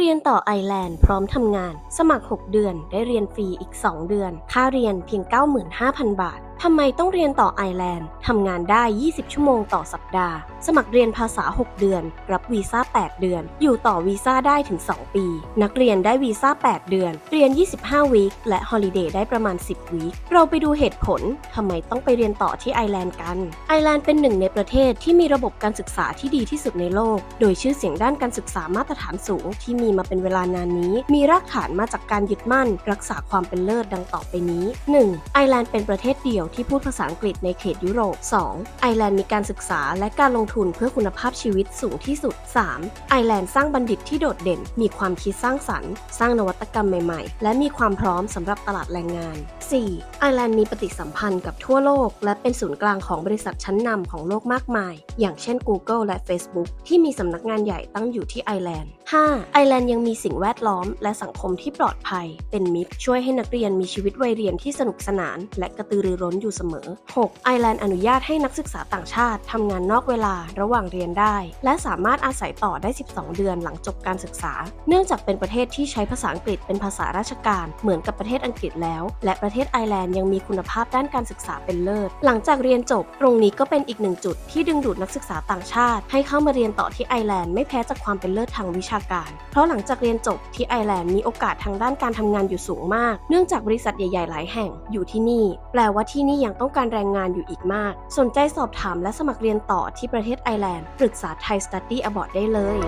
เรียนต่อไอแลนด์พร้อมทำงาน สมัคร 6 เดือน ได้เรียนฟรีอีก 2 เดือน ค่าเรียนเพียง 95,000 บาท ทำไมต้องเรียนต่อไอร์แลนด์ทำงานได้ 20 ชั่วโมงต่อสัปดาห์ สมัครเรียนภาษา 6 เดือน รับวีซ่า 8 เดือน อยู่ต่อวีซ่าได้ถึง 2 ปี นักเรียนได้วีซ่า 8 เดือน เรียน 25 วีค และฮอลิเดย์ได้ประมาณ 10 วีค เราไปดูเหตุผลทำไมต้องไปเรียนต่อที่ไอร์แลนด์กัน ไอร์แลนด์เป็นหนึ่งในประเทศที่มีระบบการศึกษาที่ดีที่สุดในโลก โดยชื่อเสียงด้านการศึกษามาตรฐานสูง ที่มีมาเป็นเวลานานนี้ มีรากฐานมาจากการยึดมั่น รักษาความเป็นเลิศดังต่อไปนี้ 1. ไอแลนด์เป็นประเทศเดียวที่พูดภาษาอังกฤษในเขตยุโรป 2. ไอร์แลนด์มีการศึกษาและการลงทุนเพื่อคุณภาพชีวิตสูงที่สุด 3. ไอร์แลนด์สร้างบัณฑิตที่โดดเด่น มีความคิดสร้างสรรค์ สร้างนวัตกรรมใหม่ๆ และมีความพร้อมสำหรับตลาดแรงงาน 4. ไอร์แลนด์มีปฏิสัมพันธ์กับทั่วโลก และเป็นศูนย์กลางของบริษัทชั้นนำของโลกมากมาย อย่างเช่น Google และ Facebook ที่มีสำนักงานใหญ่ตั้งอยู่ที่ไอร์แลนด์ 5. ไอร์แลนด์ยังมีสิ่งแวดล้อม และสังคมที่ปลอดภัย เป็นมิตรช่วยให้นักเรียนมีชีวิตวัยเรียนที่สนุกสนาน และกระตือรือร้นอยู่เสมอ 6. ไอร์แลนด์อนุญาตให้นักศึกษาต่างชาติทำงานนอกเวลาระหว่างเรียนได้ และสามารถอาศัยต่อได้ 12 เดือนหลังจบการศึกษา เนื่องจากเป็นประเทศที่ใช้ภาษาอังกฤษเป็นภาษาราชการเหมือนกับประเทศอังกฤษแล้ว และประเทศไอร์แลนด์ยังมีคุณภาพด้านการศึกษาเป็นเลิศ หลังจากเรียนจบ ตรงนี้ก็เป็นอีกหนึ่งจุดที่ดึงดูดนักศึกษาต่างชาติ ให้เข้ามาเรียนต่อที่ไอร์แลนด์ไม่แพ้จากความเป็นเลิศทางวิชาการ เพราะหลังจากเรียนจบที่ไอร์แลนด์มีโอกาสทางด้านการทำงานอยู่สูงมาก เนื่องจากบริษัทใหญ่ ๆ หลายแห่งอยู่ที่นี่ แปลว่าที่นี่ยังต้องการแรงงานอยู่อีกมาก สนใจสอบถามและสมัครเรียนต่อที่ประเทศไอร์แลนด์ ปรึกษาไทยสตัตตี้อบอร์ดได้เลย